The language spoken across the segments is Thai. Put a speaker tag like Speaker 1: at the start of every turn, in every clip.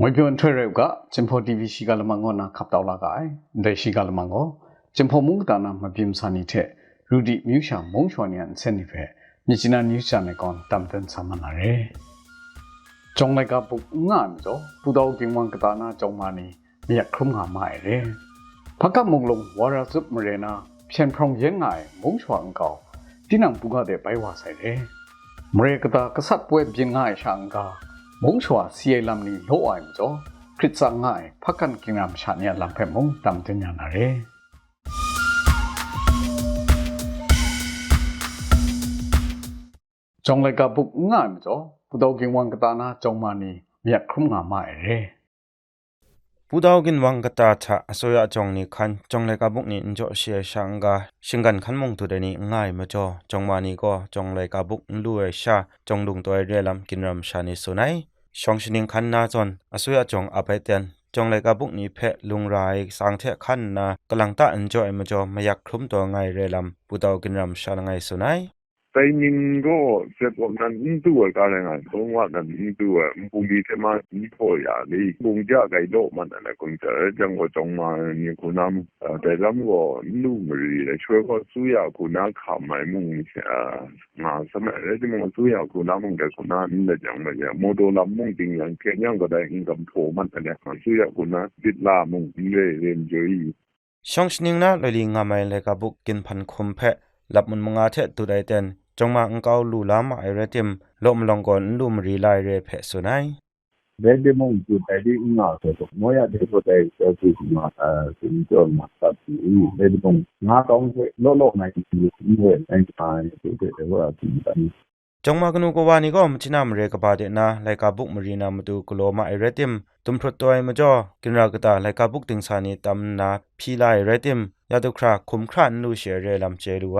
Speaker 1: ငွေပြွန်ထွဲရဲကချင်ဖို့ TV ရှိကလမငေါနာခပ်တော်လာကအိုင်ဒေရှိကလမငေါချင်ဖို့မုန်ကနာမပြင်းစာနီတဲ့ရူဒီမြူရှာမုံချွန်နီယန်စန်နီဖဲမြချနာနျူးချန်နယ်ကွန်တမ်တန်ဆမနာရဲจงไลกาปุกงามจ้อปูดาวกิงวังกตานาจงมานีมีอยากครุมหาไม่เร่พักกับมงลงวาราซุปมเรนาเพียนพรองเย็นไงมงชวงเก่าที่นังปูกาเดไปว่าใส่เร่มเรกตากษัตริย์ป่วยเบียนง่ายช่างกา มงชวเสียลำนี้โลอ้อยมจ้อคริสสังง่ายพักกันกิงรำชาเนี่ยลำเพ่มงตำเต็นยานาเร่จงไลกาปุกงามจ้อ ပူတော်ကင်ဝန်က
Speaker 2: ชองชนิงขันนาจนอสุยอจงอาไปเตียนจงเลยกบุกนี้เพะลุงรายสังเทขันนากำลังตาอันจอยมาจอมาอยากคลุมตัวไงเรลำปูเตากินรำชาลไงสุนัย
Speaker 3: နင်းကိုစက်ပေါ်နန်တူဝကာလည်းငါတော့ဝနန်တူဝပူလီတမဒီပေါ်ရလေပုံကြကြိုက်တော့မန်လည်းကွန်ကြကျန်ကိုကြောင်းမနီခုနမ်တဲ့လမ်းကိုလူမရီလေချွေကိုစူရခုနာခမိုင်မှုအာငါစမဲလေဒီမစူရခုနာမှုတဲ့ခုနာနင်းတဲ့ကြောင်းလေမိုတိုလမ်မှုတင်ရန်ကညံကတဲ့အင်ကမ်ထိုမန်တယ်စူရခုနာဒစ်လာမှုဒီလေရင်ဂျီ
Speaker 2: shong shining na le li nga mai le ka buk kin phan khum phe lap mun manga the tu dai ten chong ma ang kau lu la ma ai re tim lom long gon lu mri lai re phe sunai ဘယ်ဒီမုံသူတိုင်ဒီ จงมาอังกาลูลามาไอเรติมลมลงก่อนลุมรีลายเรเพสุนัย
Speaker 4: เบดมงจุดไอดีงาเสตมอยาเดโกไตเซติมาเอ่อสินจอมาตัดสิเบดมงงาต้องโลโลไหนที่อีเวไองปายเดเดว่าสินตัน
Speaker 2: จงมากนูกวานี่ก็มชินามเรกบาเดนะไลกาบุกมรีนามาดูกโลมาไอเรติมตุมพรตัวไอมาจ่อกินรากตาไลกาบุกติงสานีตัมนาพีลายเรติมยาตุคราคุมครันลูเชเรลัเจลูไว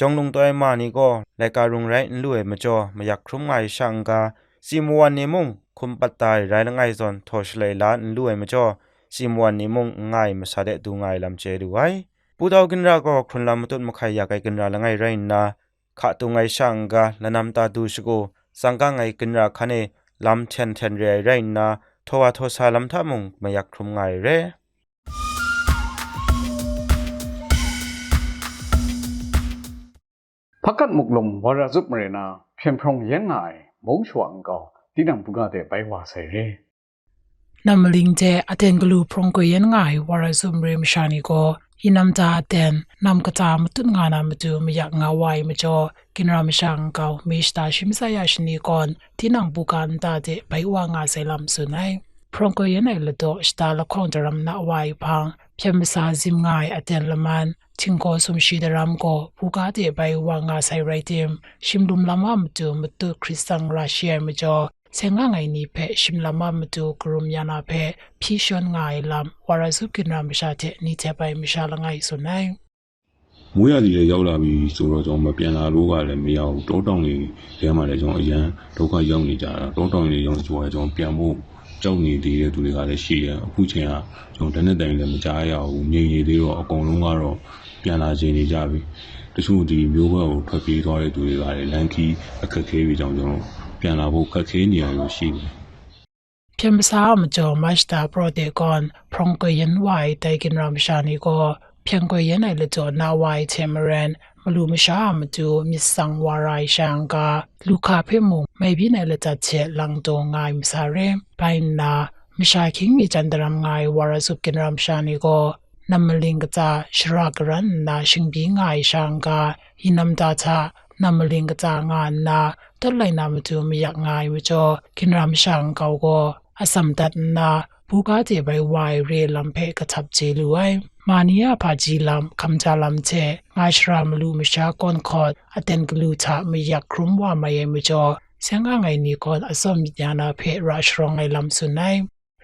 Speaker 2: จงลงตัวไอ้มานี่ก็รายการุงไร้รวยมาจอมาอยากครุ่มไงช่างกาซีมวันนี่มุงคุมปัตตายไรละไงซอนทอชเลยล้านรวยมาจอซีมวันนี่มุงไงมาสาเดดูไงลำเจดูไว้ปูดาวกินราก็คนลำตุนมาใครอยากไกกินราละไงไรนะขะตุงไงช่างกาละนำตาดูชโกสังกาไงกินราคะเนลำเทนเทนเรไรนะทว่าทศาลำท่ามุงมาอยากครุ่มไงเร่
Speaker 1: พักกันมุกลมวาราจุบเมรนาเพียงพรองยังไงมงชวงก็ที่นำบุกาเดไปว่าเสเร
Speaker 5: นำลิงเจอเตนกลูพรองก็ยังไงวาราจุบเรมชานิโกยินำจาเตนนำกระจามตุนงานามาจูมอยากงาไวมาจอกินรามชังเกามีสตาชิมสายชนีก่อนที่นำบุกันตาเดไปว่างาเสลำสุนัยพรองก็ยังไงละโดสตาละคงจะรำนาไวพัง ka ta mutun nga na mutu myak nga wai ma cho kinra mshang kau mishta shimsa ya shni kon tinang bukan ta de bai wa nga se lam sunai prong ko yen ai ledo sta la khong daram na wai phang phem sa zim ngai aten laman chingko sum shi daram ko buka de bai wa nga sai rai tim shimdum lama mutu mutu kristang ra share ma cho เซงnga ngai ni phe shim lama mtu krum yana phe phi shon ngai lam wara su kin ram sha the ni che pai mi sha la ngai so nai
Speaker 6: မိုးရည်လည်းရောက်လာပြီဆိုတော့ကျွန်တော်မပြန်လာလို့ကလည်းမရဘူးတောတောင်တွေထဲမှာလည်းကျွန်တော်အရန်ဒုက္ခရောက်နေကြတာတောတောင်တွေရောက်ကျွန်တော်ကျွန်တော်ပြန်ဖို့ ကြောက်နေသေးတဲ့သူတွေကလည်းရှိတယ်အခုချိန်ကကျွန်တော်တနေ့တိုင်လည်းမကြားရဘူးငြိမ်နေသေးတော့အကုန်လုံးကတော့ပြန်လာခြင်းနေကြပြီတချို့ဒီမျိုးဘက်ကိုထွက်ပြေးသွားတဲ့သူတွေကလည်းလန်ကီအခက်ခဲပြီးကြောင့်ကျွန်တော်ပြန်လာဖို့ခက်ခဲနေရလို့ရှိတယ်
Speaker 5: Kem saam jo mashta pro de gon prong ko yen wai dai gin ram shani go phyang ko yen ai le jo na wai chemran อลูมชามาจูมิสังวารายชังกาลูคาเพ่มุงไม่พิในละจัดเชลังโตงายมสาเรมไปนามิชาคิงมีจันตรามงายวารสุกินรามชานิโกนำมลิงกจาชรากรันนาชิงบีงายชังกาฮินำตาชานำมลิงกจางานนาต้นไลนามาจูมีอยากงายมาจอกินรามชังเกาโกอสัมตัดนาผู้ก้าเจใบวายเรลัมเพกกระชับเจลุไอ ลำสุนัย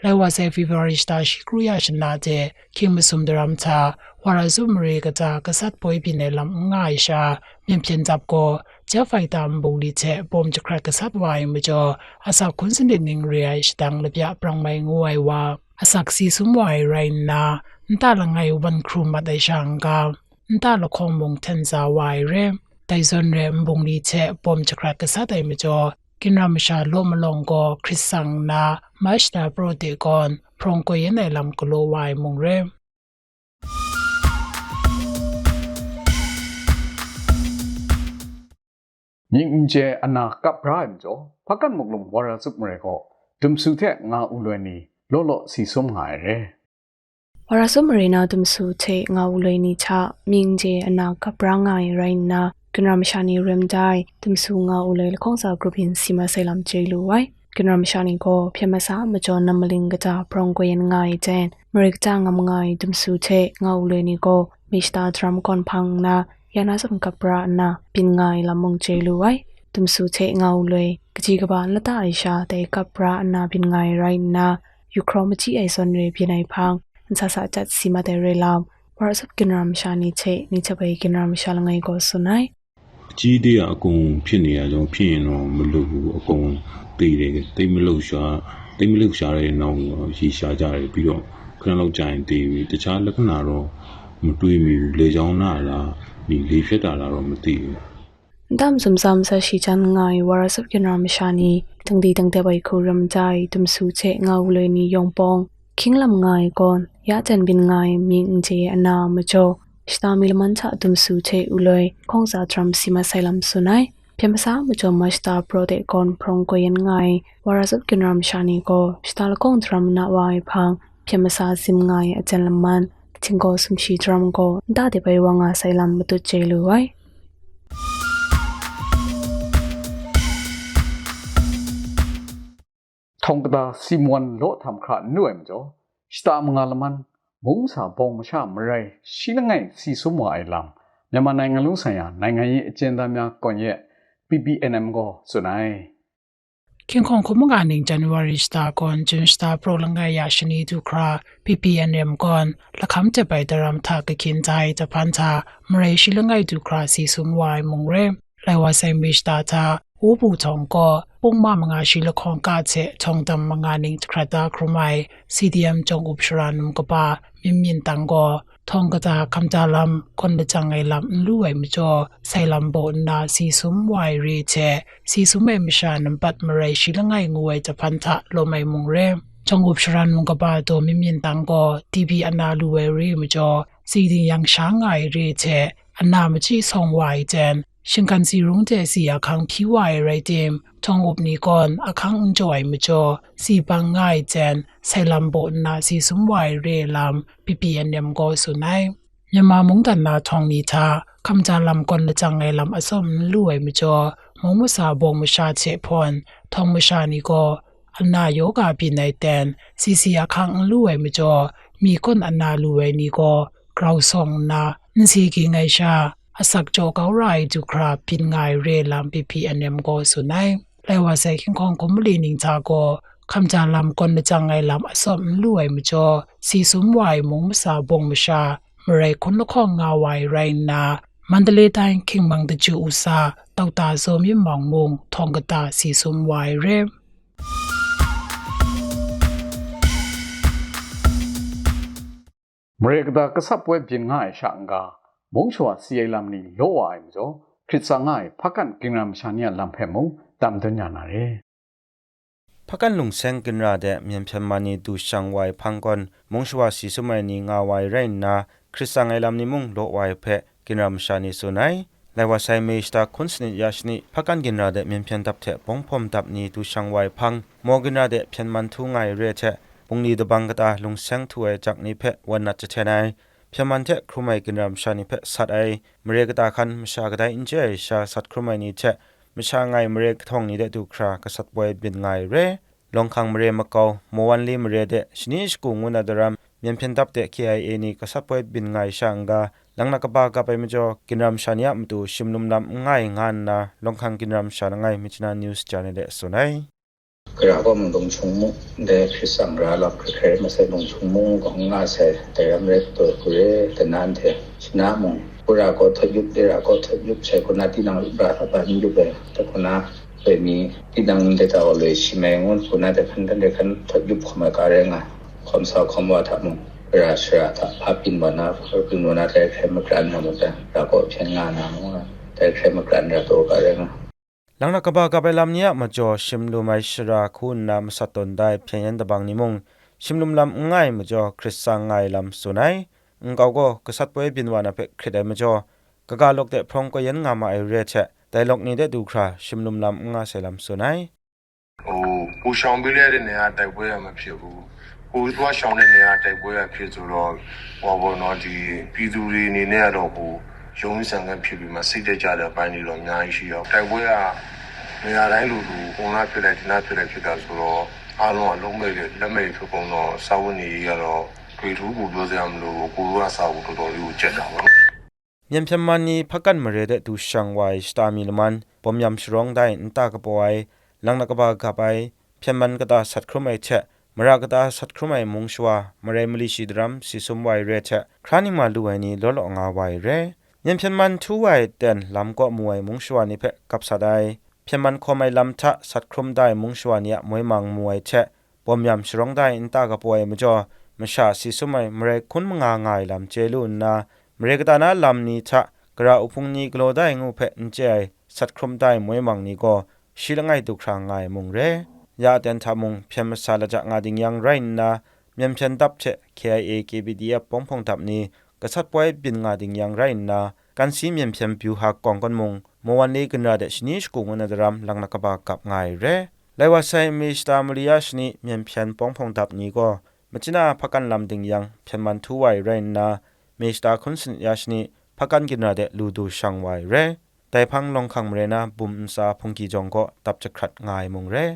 Speaker 5: lai wa se february sta shi kru ya shin na je kim sum daram cha wara zu mre ka cha ka sat poi pin ne lam nga i sha myen pyen jap ko ja fai tam bu li che bom cha kra ka sat wai mu jo asa kun sin de ning re ai shtang le pya prang mai ngoi wa asak si sum wai rai na อสักซีสมวายไรนาอันตาละไงวันครูมาได้ช่างกาอันตาละคงมงเทนซาวายเร่ไต่ซนเร่มบงดีเชปมจักรกษัตริย์ไต่มจอกินรามชาโลมลงกอคริสสังนามาชตาโปรเตกอนพรองกอยันในลำกโลวายมงเร่
Speaker 1: ยิงอุเจอนาคับรายมจอพักกันมกลงวาระสุบเมรกอดมสุเทงาอุลเวนี လောလောစီစုံငါရဲ
Speaker 7: ဝရဆုမရေနာဒုမဆုချေငါဝလွေနီချမြင်းကျေအနာကပရငိုင်ရိုင်းနာကနရမရှာနီရမ်ဒိုင်ဒုမဆုငါဦးလေလခေါစာဂရုပင်းစီမဆေလမ်ကျေလူဝိုင်ကနရမရှာနီကိုပြမစာမကျော်နမလင်ကတာပရောင်ကိုယန်ငိုင်ကျန်မရိကတာငမငိုင်ဒုမဆုချေငါဦးလေနီကိုမစ္စတာဒရမ်ကွန်ဖန်းနာယနာစံကပရနာပင်ငိုင်လမုံကျေလူဝိုင်ဒုမဆုချေငါဦးလေကကြီးကပါလတအိရှာတေကပရအနာပင်ငိုင်ရိုင်းနာ ယူခရိုမချီအိဆွန်ရေပြနိုင်ဖန်း sa sa chat sima de re lam war sab kinram sha ni che ni che bai kinram sha la ngai ko sunai အ
Speaker 6: ကြီးသေးကအကုန်ဖြစ်နေရကြောင်းဖြစ်ရင်တော့မလုပ်ဘူးအကုန်တည်တယ်တိတ်မလို့ရှာတိတ်မလို့ရှာတဲ့နောက်ရီရှာကြတယ်ပြီးတော့ခဏလောက်ကြာရင်တည်ပြီတခြားလက္ခဏာတော့မတွေးမိဘူးလေချောင်းနာလားဒီလေဖြတ်တာလားတော့မသိဘူး
Speaker 7: dam zum zam sa shi chan ngai wara sap kin ram shani tang di tang te bai khu ram jai tum su che ngau le ni yong pong king lam ngai kon ya chen bin ngai ming je ana ma cho shta mil man cha tum su che u loi khong za tram si ma sai lam su nai phem sa ma cho ma shta pro de kon prong ko yen ngai wara sap kin ram shani ko shta la kong tram na wai phang phem sa sim ngai a chen lam man ချင်းကိုဆုံရှိဒရမ်ကိုဒါတဲ့ပဲဝငါဆိုင်လမ်မတူချေလူဝိုင်
Speaker 1: ทองกตาซิมวันโลทำคราหน่วยมจ่อสตามงาลมันมุงสาบองมชามไรရှိလငိုင်စီစုံမအိုင်လမ်မြန်မာနိုင်ငံလုံးဆိုင်ရာနိုင်ငံရေးအကျဉ်းသားများကွန်ရက် PPNM ကိုစွနိုင်
Speaker 5: King Kong ko mga ning January sta kon June sta pro langa ya shini du kra PPNM kon lakham te bai daram tha ka kin jai ta phan tha mrai shi langai du kra si sum wai mong re lai wa sai mi sta tha u bu thong ko pung ma mga shi la khong ka che thong tam mga ning kra da krumai CDM chong up shranum ko pa min min tang go ทองกตาคำจาลำคนละจังไงลำลู่ไอมจ่อใส่ลำโบนนาสีสุมวายรีเชสีสุมเอมชานำปัดมะไรชิละไงงวยจะพันทะโลไมมุงเรมจงอุบชรันมุงกบาตัวมิมินตังก็ทีบีอนาลูเวรีมจ่อสีดิยังช้างไงรีเชอันนามจีสองวายเจน ชิงกันสีรุงเจสีอาคังพี่วายไรเดมทองอุบนี้ก่อนอาคังอุนจ่อยมจ่อสีปังง่ายเจนใส่ลำโบนนาสีสุมวายเรลำปีปีอันเดมก็สุนัย မြန်မာမုန်တန်နာထောင်နီသာခမ်ကြလမ်ကွန်လချန်ငယ်လမ်အစုံလူဝဲမကျော်မုံမစာဘုံမရှာချေဖွန်ထောင်မရှာနီကိုအနာယောဂပြနေတန်စီစီအခန်းလူဝဲမကျော်မိကွန်အနာလူဝဲနီကိုဂရောက်ဆောင်နာနစီကီငိုင်ရှာအစက်ကြောကောရိုင်ဒူခရာပင်ငိုင်ရေလမ်ပီပီအန်အမ်ကိုဆုနိုင်လဲဝ อาศักโจเขาไรจุคราพินงายเรลามพีพีอันเนมโกสุนไนไลว่าใส่ขิงของคมลีนิงชาโกคำจานลำกนจังไงลำอสอมลวยมจอสีสุมไหวมงมสาบงมชาเมรัยคนละข้องงาวไวไรนามันเดเลตายคิงบังตะจูอุซาเต่าตาโซมยิ่งมองมงทองกตาสีสุมไหวเร็
Speaker 1: เมรกตากษัตริเว็บยิงง่ายช่างกา มงชัวซีไอลัมนี้โลวายมจ่อคริสซังไงพักกันกินรำชานียลัมเพมงตามตัญญานาเร
Speaker 2: พักกันลงเซงกินราเดเมียนเพมานีดูช่างไวพังก่อนมงชัวซีสมัยนี้งาไวไรนะคริสซังไอลัมนี้มงโลวายเพกินรำชานีสุนัยและว่าไซเมชตาคุณสนิยาชนิพักกันกินราเดเมียนเพียนตับเถะปงพอมตับนี้ดูช่างไวพังมอกินราเดเพียนมันทุ่งไงเรเถะปงนี้ดบังกตาลงเซงถวยจากนี้เพวันนัดจะเทนาย พียงมันเทครูไม่กินรามชานีเพสัตไอมเรกตาคันมชากได้อินเจชาสัตครูไม่นี้เทมชาไงมเรกทองนี้ได้ดูครากษัตริย์ไวบินไงเรลองคังมเรมะกอมวันลีมเรเดชนิชกูงุนอดรามเมียนเพียนตับเต KIA นี่ก็สับไปบินไงช่างกาหลังนักบากไปมจ่อกินรำชานียมตูชิมนุมนำง่ายงานนะลองคังกินรำชานไงมิจนานิวส์จานเดสุนัย
Speaker 8: กระก็มึงตรงชงมุเดพิสังราลับเครมาใส่ตรงชงมุของงาใส่แต่รำเร็จตัวกุเรแต่นานเถอะชนะมงกุราก็ทยุบเดราก็ทยุบใช้คนนาที่นางบราบานิยุบเลยแต่คนนาเป็นมีที่นางเดตาเลยชิ
Speaker 2: ลังนักบากาไปลำเนี้ยมาจ่อชิมลุมไอชราคุณนามสัตตนได้เพียงยันตะบังนิมงชิมลุมลำง่ายมาจ่อคริสสังง่ายลำสุนัยงเกาก็กษัตริย์ป่วยบินวานาเปคริดมาจ่อกะกาลกเดพรองก็ยันงามาไอเรเชแต่ลกนี้ได้ดูคราชิมลุมลำง่ายเสลำสุนัย
Speaker 9: ဟိုပူဆောင်ပေးရတဲ့နေရာတိုက်ပွဲရမဖြစ်ဘူးပူသွားဆောင်တဲ့နေရာတိုက်ပွဲရဖြစ်ဆိုတော့ဟောဘောနော်ဒီပြည်သူတွေအနေနဲ့ကတော့ဟို ရုံးဆန်ကန်ဖြစ်ပြီးမှစိတ်တက်ကြတဲ့အပိုင်းတွေတော့အများကြီးရှိရောတိုက်ပွဲကနေရာတိုင်းလူလူအွန်လာဖြစ်လိုက်ဒီနာဖြစ်လိုက်ဖြစ်တာဆိုတော့အားလုံးအလုံးမဲ့လက်မဲ့ဖြစ်ကုန်တော့စာဝန်ကြီးကတော့တွေ့ထူးကိုပြောစရာမလိုကိုရောစာဝန်တော်တော်လေးကိုကြက်တာပါ
Speaker 2: မြန်ဖြမန်နီဖကန်မရတဲ့သူရှန်ဝိုင်စတာမီလမန်ပ ோம் ယမ်ရှရောင်းဒိုင်တာကပွိုင်လန်နကဘာကပိုင်ဖြမန်ကတာဆတ်ခရမိုင်ချက်မရကတာဆတ်ခရမိုင်မုံရှွာမရဲမလီရှိဒရမ်စီစုံဝိုင်ရဲချက်ခရာနီမာလူဝိုင်နီလောလောငါဝိုင်ရဲ มไอมงชัวมาเรมลิชีดรัมสิสมไวเรเชะครานิมาลูไอนี้ลดลงเรเมียเพียมมันทูไวเต็นลำก็มวยมุงชวนี่เพะกับสะไดเพียมมันคอมไอลำทะสัตว์ครุมได้มุงชวเนี่ยมวยมังมวยเชะปอมยำชรองได้นตากระปอยมจ่อมชาสิสมัยมเรคุณมงาง่ายลำเจลุนนามเรกตานาลำนี้ทะกระอุพงนี้กลัวได้งูเพนเจไอสัตว์ครุมได้มวยมังนี้ก็ชิลงไงตุครางไงมุงเรยาเดนทามุงเพียมสาละจากงาดิงยังไรนะเมียมเพียนดับเช KIA KBDF ปองพงทับนี้ กษัตริย์ป่วยบินงาดิงยังไรน่ะกันซีเมียมเพียมผิวหักกองกันมุงเมื่อวันนี้กันราเดชนิชกุงวันดรามลังนักบากับไงเร่ไลว่าไซมีสตามริยาชนิเมียมเพียนปองพงทับนี้ก็มจินาพักกันลำดิงยังเพียนมันทุไวไรน่ะมีสตาคุนสินยาชนิพักกันกินราเดลูดูช่างไวเร่แต่พังลองคังเรนะบุมซาพงกีจงก็ตับจะครัดง่ายมงเร่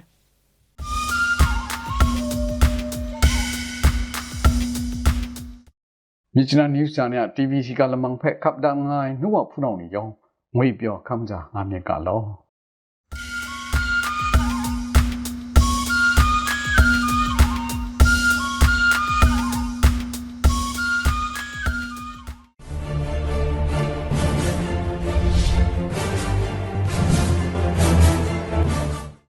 Speaker 1: မြစ်ချနာ news channel က TV ရှိကလမန်ဖက်ခပ်ဒန်ငိုင်းနှုတ်ဝဖူနောင်နေယောငွေပြောခမ်းကြငါမြက်ကလော